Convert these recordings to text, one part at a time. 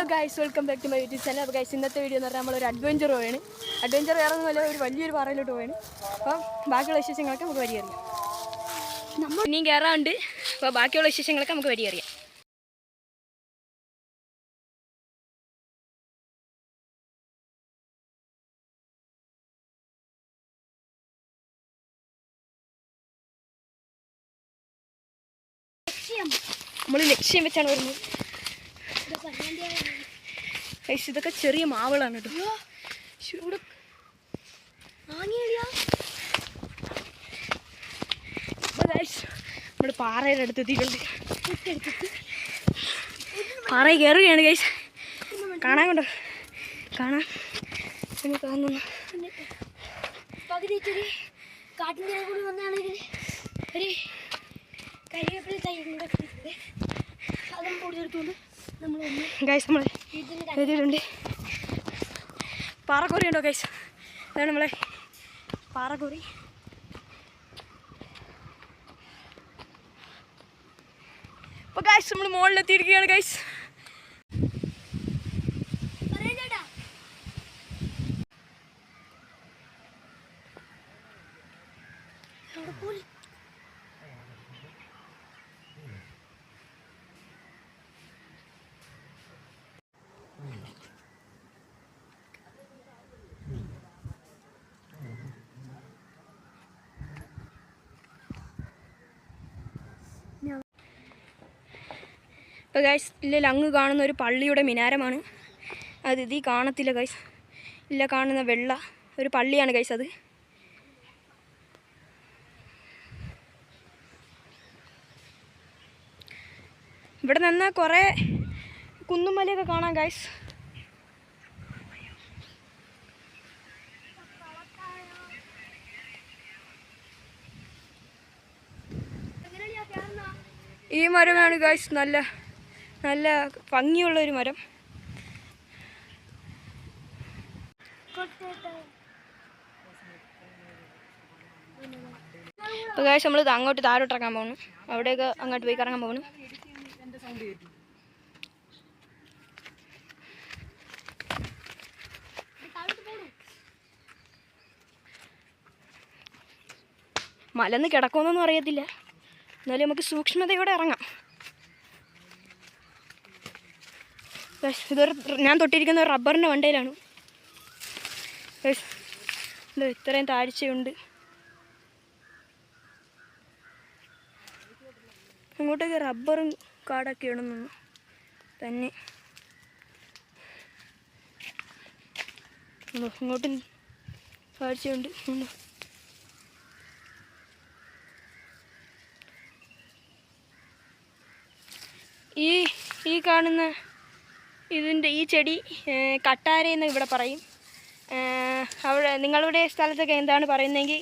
Hello guys welcome back to my YouTube channel അപ്പോൾ guys ഇന്നത്തെ video എന്ന് പറഞ്ഞാൽ നമ്മളൊരു അഡ്വഞ്ചർ പോവാണ്. അഡ്വഞ്ചർ വേറെ ഒന്നുമല്ല ഒരു വലിയൊരു പാറയിലോട്ട് പോവാണ്. അപ്പോൾ ബാക്കിയുള്ള വിശേഷങ്ങളൊക്കെ നമുക്ക് വരി അറിയാം. നമ്മൾ ഇനിയും കയറാറുണ്ട് അപ്പോൾ ബാക്കിയുള്ള വിശേഷങ്ങളൊക്കെ നമുക്ക് വരി അറിയാം. നമ്മൾ ലക്ഷ്യം വെച്ചാണ് വരുന്നത്. ഇതൊക്കെ ചെറിയ മാവുകളാണ് കേട്ടോ. ചൂട് നമ്മൾ പാറയുടെ അടുത്ത് എത്തിയിട്ടുണ്ട്. പാറയിൽ കയറുകയാണ് കേസ് കാണാൻ കൊണ്ടോ? കാണാൻ പിന്നെ കാണുന്നു പകുതി ചെറിയ കാട്ടിന്റെ കൂടി വന്നാണെങ്കിൽ ഒരു കരിവേപ്പില തൈ അതും പൊടിയെടുത്തുകൊണ്ട് ഗൈസ് നമ്മൾ എഴുതിയിട്ടുണ്ട്. പാറക്കുറി ഉണ്ടോ ഗൈസ് അതാണ് നമ്മളെ പാറക്കുറി. അപ്പോൾ ഗൈസ് നമ്മൾ മുകളിലെത്തിയിരിക്കുകയാണ് ഗൈസ് പറയാം ചേട്ടാ അവിടെ പോയി ഇപ്പോൾ ഗൈസ് ഇല്ല അങ്ങ് കാണുന്ന ഒരു പള്ളിയുടെ മിനാരമാണ്. അത് ഇതീ കാണത്തില്ല ഗൈസ് ഇല്ല കാണുന്ന വെള്ള ഒരു പള്ളിയാണ് ഗൈസ് അത്. ഇവിടെ നിന്ന് കുറേ കുന്നുമലയൊക്കെ കാണാം ഗൈസ് ഈ മരമാണ് ഗൈസ് നല്ല നല്ല ഭംഗിയുള്ള ഒരു മരം ഇപ്പോൾ കാശ് നമ്മൾ അങ്ങോട്ട് താഴോട്ട് ഇറങ്ങാൻ പോകണം അവിടെയൊക്കെ അങ്ങോട്ട് പോയി കറങ്ങാൻ പോകണം മലന്ന് കിടക്കുമെന്നൊന്നും അറിയത്തില്ല. എന്നാലും നമുക്ക് സൂക്ഷ്മതയോടെ ഇറങ്ങാം ഗൈസ്, ഇതൊരു ഞാൻ തൊട്ടിരിക്കുന്ന റബ്ബറിന്റെ വണ്ടയിലാണ് ഇത്രയും താഴ്ചയുണ്ട്. അങ്ങോട്ടേക്ക് റബ്ബറും കാടൊക്കെ ഇടുന്നു. തന്നെ. ഇങ്ങോട്ടും താഴ്ചയുണ്ട്. ഈ ഈ കാണുന്ന ഇതിന്റെ ഈ ചെടി ഏർ, കട്ടാര എന്ന് ഇവിടെ പറയും. അവിടെ നിങ്ങളുടെ സ്ഥലത്തൊക്കെ എന്താണ് പറയുന്നതെങ്കിൽ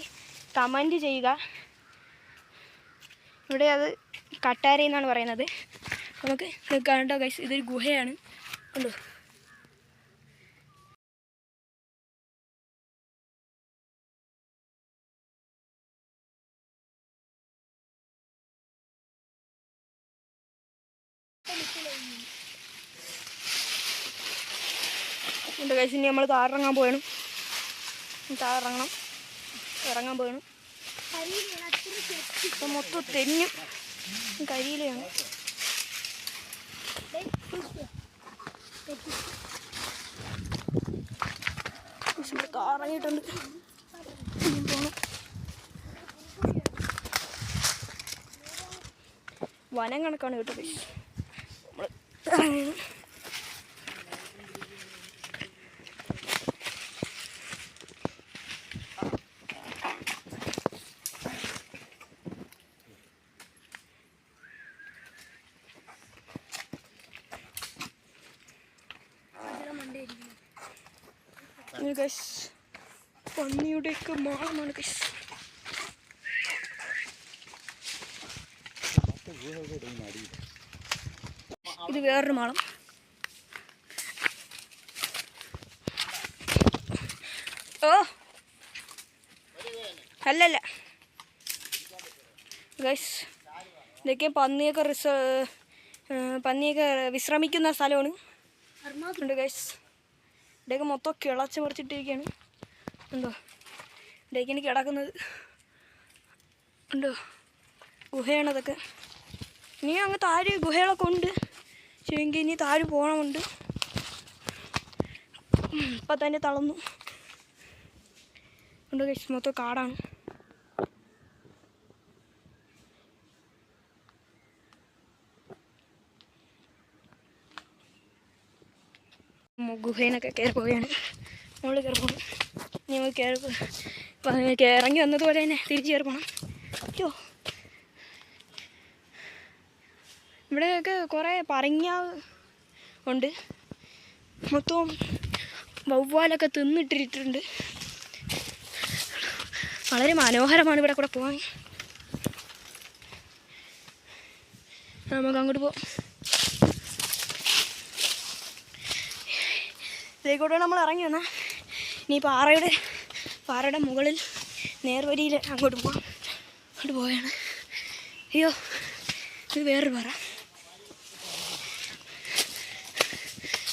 കമന്റ് ചെയ്യുക. ഇവിടെ അത് കട്ടാര എന്നാണ് പറയുന്നത്. നമുക്ക് കണ്ടോ ഗൈസ് ഇതൊരു ഗുഹയാണ്. കണ്ടോ? ഉണ്ട് കൈസ് ഇനി നമ്മൾ താറിറങ്ങാൻ പോയണം താറിറങ്ങണം ഇറങ്ങാൻ പോയണം ഇപ്പം മൊത്തം തെന്നും കരിയിലാണ് കാറങ്ങിയിട്ടുണ്ട് പോണം. വനം കണക്കാണ് കേട്ടോ നമ്മൾ ഇത് ഗൈസ് പന്നിയുടെയൊക്കെ മാളമാണ് ഗൈസ് ഇത് വേറൊരു മാളം. ഓ. അല്ലല്ല. ഗൈസ് ഇതൊക്കെ പന്നിയൊക്കെ റിസ പന്നിയൊക്കെ വിശ്രമിക്കുന്ന സ്ഥലമാണ്. ഉണ്ട് ഗൈസ് ഇവിടെയൊക്കെ മൊത്തം കിളച്ച് മറിച്ചിട്ടിരിക്കുകയാണ്. എന്തോ ഇവിടേക്ക് എനിക്ക് കിടക്കുന്നത്. ഉണ്ടോ ഗുഹയാണ് അതൊക്കെ. ഇനി അങ്ങ് താഴെ ഗുഹകളൊക്കെ ഉണ്ട്. ശരിയെങ്കിൽ ഇനി താഴെ പോകണമുണ്ട്. ഇപ്പം തന്നെ തളർന്നു. ഉണ്ട് മൊത്തം കാടാണ്. ഗുഹേനൊക്കെ കയറി പോവുകയാണ്. മുകളിൽ കയറി പോകും ഞങ്ങൾ കയറി ഇറങ്ങി വന്നതുപോലെ തന്നെ തിരിച്ച് കയറി പോകണം അയ്യോ. ഇവിടെയൊക്കെ കുറേ പറങ്ങാവ് ഉണ്ട്. മൊത്തവും വവ്വാലൊക്കെ തിന്നിട്ടിട്ടുണ്ട് വളരെ മനോഹരമാണ് ഇവിടെ കൂടെ പോകാൻ നമുക്ക് അങ്ങോട്ട് പോകാം ഇതേക്കൂടെ നമ്മൾ ഇറങ്ങി വന്നാൽ ഇനി പാറയുടെ പാറയുടെ മുകളിൽ നേർവരിയിൽ അങ്ങോട്ട് പോകാം അങ്ങോട്ട് പോവുകയാണ്. അയ്യോ ഇത് വേറൊരു പാറ.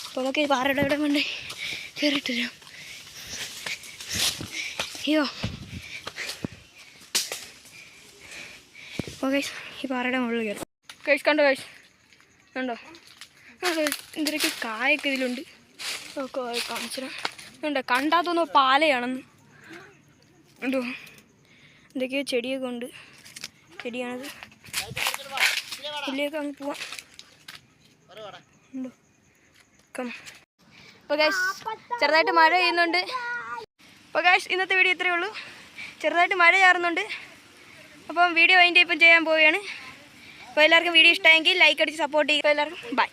അപ്പോൾ നമുക്ക് ഈ പാറയുടെ ഇവിടെ കൊണ്ട് കയറിയിട്ട് അയ്യോ. ഓക്കെ ഈ പാറയുടെ മുകളിൽ കയറും. കഴിച്ച് കണ്ടോ കഴിച്ച് കണ്ടോ? എന്തൊക്കെ കായൊക്കെ ഇതിലുണ്ട്. ഒക്കെ കാണിച്ചിടാം ഉണ്ട് പാലയാണെന്ന്. ഉണ്ടോ എന്തൊക്കെയോ ചെടിയൊക്കെ ഉണ്ട്. ചെടിയാണത്. പുള്ളിയൊക്കെ അങ്ങ് പോവാം. കം ചെറുതായിട്ട് മഴ പെയ്യുന്നുണ്ട്. ഗൈസ് ഇന്നത്തെ വീഡിയോ ഇത്രയേ ഉള്ളൂ. ചെറുതായിട്ട് മഴ ചാറുന്നുണ്ട്. അപ്പം വീഡിയോ അതിന്റെ ഇപ്പം ചെയ്യാൻ പോവുകയാണ്. അപ്പോൾ എല്ലാവർക്കും വീഡിയോ ഇഷ്ടമായെങ്കിൽ ലൈക്ക് അടിച്ച് സപ്പോർട്ട് ചെയ്യുക. എല്ലാവർക്കും ബൈ